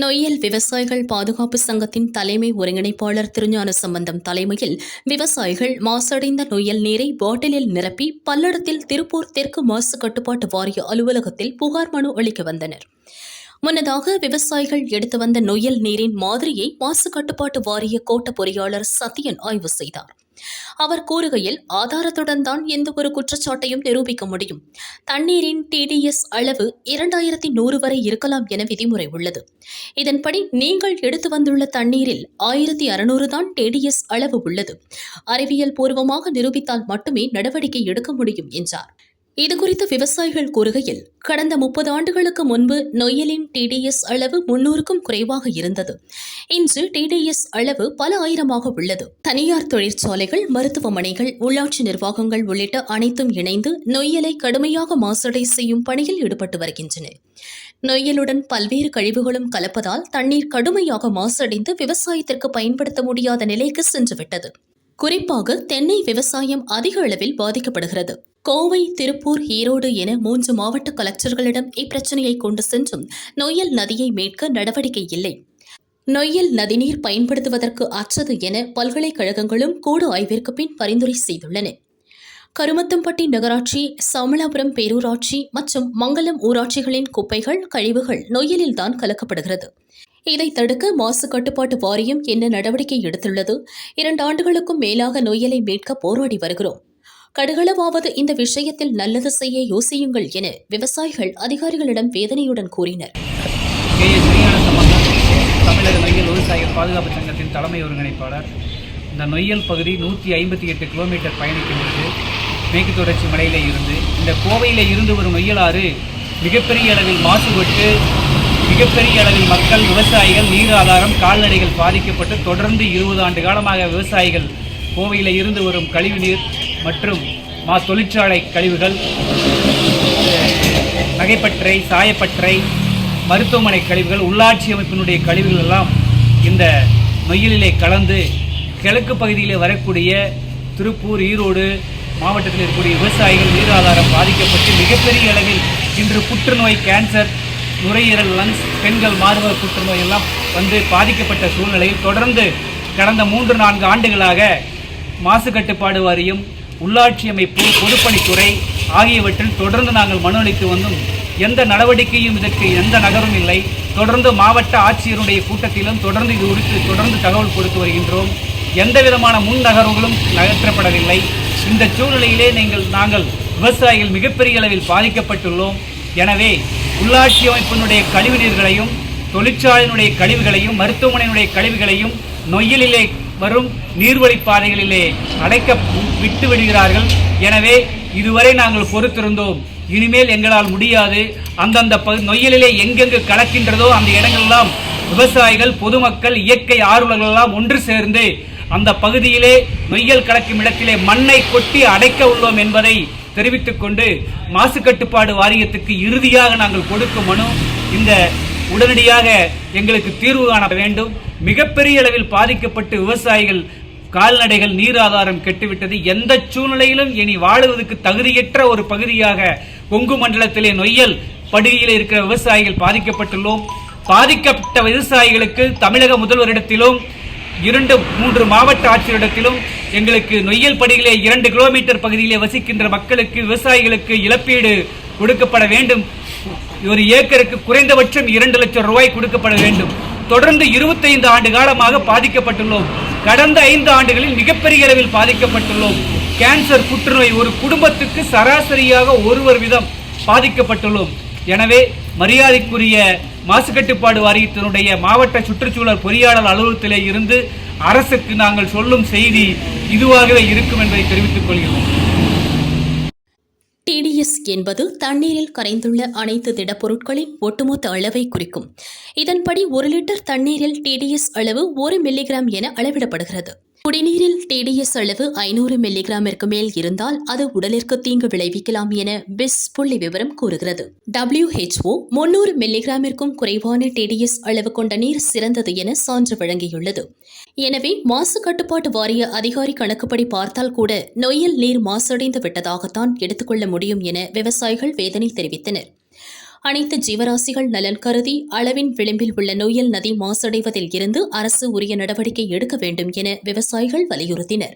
நொய்யல் விவசாயிகள் பாதுகாப்பு சங்கத்தின் தலைமை ஒருங்கிணைப்பாளர் திருஞான சம்பந்தம் தலைமையில் விவசாயிகள் மாசடைந்த நொய்யல் நீரை பாட்டிலில் நிரப்பி பல்லடத்தில் திருப்பூர் தெற்கு மாசு கட்டுப்பாட்டு வாரிய அலுவலகத்தில் புகார் மனு அளிக்க வந்தனர். முன்னதாக விவசாயிகள் எடுத்து வந்த நொய்யல் நீரின் மாதிரியை மாசு கட்டுப்பாட்டு வாரிய கோட்ட பொறியாளர் சத்யன் ஆய்வு செய்தார். அவர் கூறுகையில் ஆதாரத்துடன் தான் எந்த ஒரு குற்றச்சாட்டையும் நிரூபிக்க முடியும். தண்ணீரின் டிடிஎஸ் அளவு இரண்டாயிரத்தி நூறு வரை இருக்கலாம் என விதிமுறை உள்ளது. இதன்படி நீங்கள் எடுத்து வந்துள்ள தண்ணீரில் ஆயிரத்தி அறுநூறு தான் டிடிஎஸ் அளவு உள்ளது. அறிவியல் பூர்வமாக நிரூபித்தால் மட்டுமே நடவடிக்கை எடுக்க முடியும் என்றார். இதுகுறித்து விவசாயிகள் கூறுகையில் கடந்த முப்பது ஆண்டுகளுக்கு முன்பு நொய்யலின் டிடிஎஸ் அளவு முன்னூறுக்கும் குறைவாக இருந்தது. இன்று டிடிஎஸ் அளவு பல ஆயிரமாக உள்ளது. தனியார் தொழிற்சாலைகள் மருத்துவமனைகள் உள்ளாட்சி நிர்வாகங்கள் உள்ளிட்ட அனைத்தும் இணைந்து நொய்யலை கடுமையாக மாசடை செய்யும் பணியில் ஈடுபட்டு வருகின்றன. நொய்யலுடன் பல்வேறு கழிவுகளும் கலப்பதால் தண்ணீர் கடுமையாக மாசடைந்து விவசாயத்திற்கு பயன்படுத்த முடியாத நிலைக்கு சென்றுவிட்டது. குறிப்பாக தென்னை விவசாயம் அதிக அளவில் பாதிக்கப்படுகிறது. கோவை திருப்பூர் ஈரோடு என மூன்று மாவட்ட கலெக்டர்களிடம் இப்பிரச்சனையை கொண்டு சென்றும் நொய்யல் நதியை மீட்க நடவடிக்கை இல்லை. நொய்யல் நதிநீர் பயன்படுத்துவதற்கு அற்றது என பல்கலைக்கழகங்களும் கூடு ஆய்விற்கு பின் பரிந்துரை செய்துள்ளன. கருமத்தம்பட்டி நகராட்சி சமலாபுரம் பேரூராட்சி மற்றும் மங்கலம் ஊராட்சிகளின் குப்பைகள் கழிவுகள் நொய்யலில்தான் கலக்கப்படுகிறது. இதை தடுக்க மாசு கட்டுப்பாட்டு வாரியம் என்ன நடவடிக்கை எடுத்துள்ளது? இரண்டு ஆண்டுகளுக்கும் மேலாக நொய்யலை மீட்க போராடி வருகிறோம். கடுகளவாவது இந்த விஷயத்தில் நல்லது செய்ய யோசியுங்கள் என விவசாயிகள் அதிகாரிகளிடம் வேதனையுடன் கூறினர். தமிழக நொய்யல் விவசாயிகள் பாதுகாப்பு சங்கத்தின் தலைமை ஒருங்கிணைப்பாளர். இந்த நொய்யல் பகுதி நூற்றி ஐம்பத்தி எட்டு கிலோமீட்டர் பயணிக்கின்றது மேற்கு தொடர்ச்சி மலையில் இருந்து இந்த கோவையில் இருந்து வரும் நொய்யலாறு மிகப்பெரிய அளவில் மாசுபட்டு மிகப்பெரிய அளவில் மக்கள் விவசாயிகள் நீர் ஆதாரம் கால்நடைகள் பாதிக்கப்பட்டு தொடர்ந்து இருபது ஆண்டு காலமாக விவசாயிகள் கோவையில் இருந்து வரும் கழிவு நீர் மற்றும் மா தொழிற்சாலை கழிவுகள் நகைப்பற்றை சாயப்பற்றை மருத்துவமனை கழிவுகள் உள்ளாட்சி அமைப்பினுடைய கழிவுகள் எல்லாம் இந்த நொய்யலிலே கலந்து கிழக்கு பகுதியிலே வரக்கூடிய திருப்பூர் ஈரோடு மாவட்டத்தில் இருக்கக்கூடிய விவசாயிகள் நீர் ஆதாரம் பாதிக்கப்பட்டு மிகப்பெரிய அளவில் இன்று புற்றுநோய் கேன்சர் நுரையீரல் லங்ஸ் பெண்கள் மார்பக புற்றுநோய் எல்லாம் வந்து பாதிக்கப்பட்ட சூழ்நிலையில் தொடர்ந்து கடந்த மூன்று நான்கு ஆண்டுகளாக மாசு கட்டுப்பாடு வாரியம் உள்ளாட்சி அமைப்பு பொதுப்பணித்துறை ஆகியவற்றில் தொடர்ந்து நாங்கள் மனு அளித்து வந்தும். எந்த நடவடிக்கையும் இதற்கு எந்த நகரும் இல்லை. தொடர்ந்து மாவட்ட ஆட்சியருடைய கூட்டத்திலும் தொடர்ந்து இது குறித்து தொடர்ந்து தகவல் கொடுத்து வருகின்றோம். எந்த விதமான முன் நகர்வுகளும் நகற்றப்படவில்லை இந்த சூழ்நிலையிலே நீங்கள் நாங்கள் விவசாயிகள் மிகப்பெரிய அளவில் பாதிக்கப்பட்டுள்ளோம். எனவே உள்ளாட்சி அமைப்பினுடைய கழிவு நீர்களையும் தொழிற்சாலையினுடைய கழிவுகளையும் மருத்துவமனையினுடைய கழிவுகளையும் நொய்யலிலே வரும் நீர்வழிப்பாதைகளிலே அடைக்க விட்டு விடுகிறார்கள். எனவே இதுவரை நாங்கள் பொறுத்திருந்தோம். இனிமேல் எங்களால் முடியாது. அந்தந்த பகு நொய்யலிலே எங்கெங்கு கலக்கின்றதோ அந்த இடங்களெல்லாம் விவசாயிகள் பொதுமக்கள் இயற்கை ஆர்வலர்கள் எல்லாம் ஒன்று சேர்ந்து அந்த பகுதியிலே நொய்யல் கலக்கும் இடத்திலே மண்ணை கொட்டி அடைக்க உள்ளோம் என்பதை தெரிவித்துக்கொண்டு மாசுக்கட்டுப்பாடு மாசு கட்டுப்பாடு வாரியத்துக்கு இறுதியாக நாங்கள் கொடுக்கும் மனு இந்த உடனடியாக எங்களுக்கு தீர்வு காண வேண்டும். மிகப்பெரிய அளவில் பாதிக்கப்பட்டு விவசாயிகள் கால்நடைகள் நீர் ஆதாரம் கெட்டுவிட்டது. எந்த சூழ்நிலையிலும் இனி வாழுவதற்கு தகுதியற்ற ஒரு பகுதியாக கொங்கு மண்டலத்திலே நொய்யல் படுகையில் இருக்கிற விவசாயிகள் பாதிக்கப்பட்டுள்ளோம். பாதிக்கப்பட்ட விவசாயிகளுக்கு தமிழக முதல்வரிடத்திலும் இரண்டு மூன்று மாவட்ட ஆட்சியரிடத்திலும் எங்களுக்கு நொய்யல் படியிலே இரண்டு கிலோமீட்டர் பகுதியிலே வசிக்கின்ற மக்களுக்கு விவசாயிகளுக்கு இழப்பீடு கொடுக்கப்பட வேண்டும். ஒரு ஏக்கருக்கு குறைந்தபட்சம் இரண்டு லட்சம் ரூபாய் கொடுக்கப்பட வேண்டும். தொடர்ந்து இருபத்தைந்து ஆண்டு காலமாக பாதிக்கப்பட்டுள்ளோம். கடந்த ஐந்து ஆண்டுகளில் மிகப்பெரிய அளவில் பாதிக்கப்பட்டுள்ளோம். கேன்சர் புற்றுநோய் ஒரு குடும்பத்துக்கு சராசரியாக ஒருவர் விதம் பாதிக்கப்பட்டுள்ளோம். எனவே மரியாதைக்குரிய மாசு கட்டுப்பாடு வாரியத்தினுடைய மாவட்ட சுற்றுச்சூழல் பொறியாளர் அலுவலகத்திலே இருந்து அரசுக்கு நாங்கள் சொல்லும் செய்தி இதுவாகவே இருக்கும் என்பதை தெரிவித்துக் கொள்கிறோம். என்பது தண்ணீரில் கரைந்துள்ள அனைத்து திடப்பொருட்களின் ஒட்டுமொத்த அளவை குறிக்கும். இதன்படி ஒரு லிட்டர் தண்ணீரில் டிடிஎஸ் அளவு ஒரு மில்லிகிராம் என அளவிடப்படுகிறது. குடிநீரில் டிடிஎஸ் அளவு ஐநூறு மில்லிகிராமிற்கு மேல் இருந்தால் அது உடலிற்கு தீங்கு விளைவிக்கலாம் என பிஸ் புள்ளி விவரம் கூறுகிறது. டபிள்யூஹெச்ஓ முன்னூறு மில்லிகிராமிற்கும் குறைவான டிடிஎஸ் அளவு கொண்ட நீர் சிறந்தது என சான்று வழங்கியுள்ளது. எனவே மாசு கட்டுப்பாட்டு வாரிய அதிகாரி கணக்குப்படி பார்த்தால் கூட நொய்யில் நீர் மாசடைந்து விட்டதாகத்தான் எடுத்துக்கொள்ள முடியும் என விவசாயிகள் வேதனை தெரிவித்தனர். அனைத்து ஜீவராசிகள் நலன் கருதி அளவின் விளிம்பில் உள்ள நொயல் நதி மாசடைவதில் இருந்து அரசு உரிய நடவடிக்கை எடுக்க வேண்டும் என விவசாயிகள் வலியுறுத்தினர்.